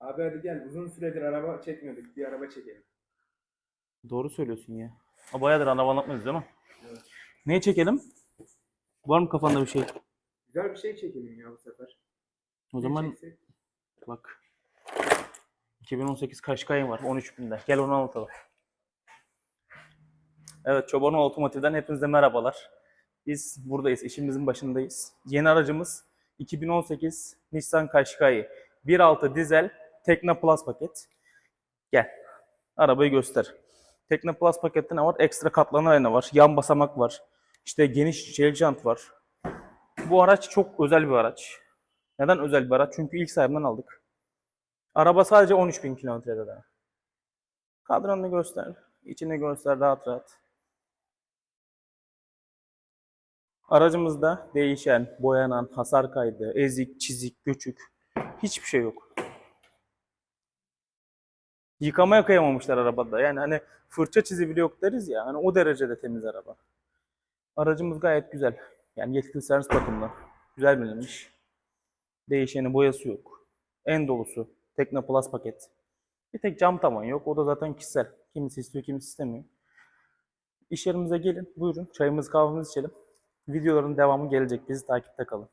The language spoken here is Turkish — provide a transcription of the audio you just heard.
Abi hadi gel uzun süredir araba çekmiyorduk. Bir araba çekelim. Doğru söylüyorsun ya. Ha, bayağıdır araba anlatmıyoruz değil mi? Evet. Neyi çekelim? Var mı kafanda bir şey? Güzel bir şey çekelim ya bu sefer. O Ne zaman çeksek? bak. 2018 Kaşkay'ım var 13 binde. Gel onu anlatalım. Evet Çobanoğlu Otomotiv'den hepinize merhabalar. Biz buradayız, işimizin başındayız. Yeni aracımız 2018 Nissan Qashqai 1.6 dizel Tekna Plus paket. Gel. Arabayı göster. Tekna Plus pakette ne var? Ekstra katlanır ayna var. Yan basamak var. İşte geniş çelik jant var. Bu araç çok özel bir araç. Neden özel bir araç? Çünkü ilk sahibinden aldık. Araba sadece 13.000 kilometrede daha. Kadranını göster. içini göster rahat rahat. Aracımızda değişen, boyanan, hasar kaydı, ezik, çizik, göçük hiçbir şey yok. Yıkamaya kıyamamışlar arabada. Yani hani fırça çizi yok deriz ya. Hani o derecede temiz araba. Aracımız gayet güzel. Yani yetkili servis bakımlı. Güzel bilinmiş. Değişeni boyası yok. En dolusu. Tekno Plus paket. Bir tek cam tavan yok. O da zaten kişisel. Kimisi istiyor, kimisi istemiyor. İş yerimize gelin. Buyurun. Çayımızı kahvemizi içelim. Videoların devamı gelecek. Bizi takipte kalın.